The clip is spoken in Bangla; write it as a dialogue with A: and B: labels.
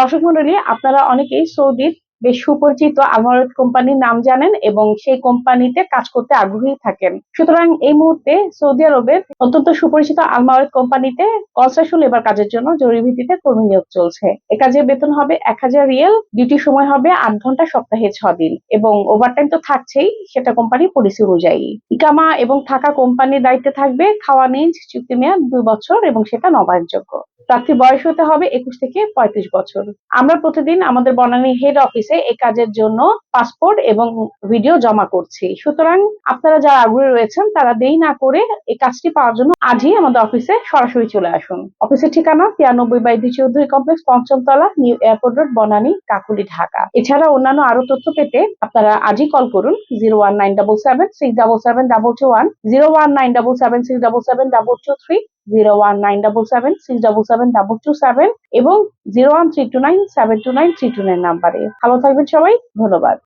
A: দর্শক মন্ডলী, আপনারা অনেকেই সৌদির বেশ সুপরিচিত আলমারত কোম্পানির নাম জানেন এবং সেই কোম্পানিতে কাজ করতে আগ্রহী থাকেন। সুতরাং এই মুহূর্তে সৌদি আরবের অত্যন্ত সুপরিচিত আলমারত কোম্পানিতে কনস্ট্রাকশন লেবার কাজের জন্য জরুরি ভিত্তিতে কর্মী নিয়োগ চলছে। এ কাজের বেতন হবে এক হাজার রিয়েল, ডিউটি সময় হবে আট ঘণ্টা, সপ্তাহে ছ দিন এবং ওভারটাইম তো থাকছেই, সেটা কোম্পানির পলিসি অনুযায়ী। ইকামা এবং থাকা কোম্পানির দায়িত্বে থাকবে খাওয়া নিজ চুক্তি মেয়াদ দুই বছর এবং সেটা নবায়নযোগ্য। প্রার্থীর বয়স হতে হবে একুশ থেকে পঁয়ত্রিশ বছর। আমরা প্রতিদিন আমাদের বনানী হেড অফিসে এই কাজের জন্য পাসপোর্ট এবং ভিডিও জমা করছি। সুতরাং আপনারা যারা আগ্রহী রয়েছেন, তারা দেরি না করে এই কাজটি পাওয়ার জন্য আজই আমাদের অফিসে সরাসরি চলে আসুন। অফিসের ঠিকানা তিরানব্বই বাই দুই চৌধুরী কমপ্লেক্স পঞ্চম তলা new airport road Banani, Kakoli, Dhaka. এছাড়া অন্যান্য আরও তথ্য পেতে আপনারা আজই কল করুন zero one nine double seven six double seven double two one, zero one nine double seven six double seven double two three. Zero one nine double seven six double seven double two seven এবং zero one three two nine seven two nine three two nine নাম্বারে ভালো থাকবেন সবাই, ধন্যবাদ।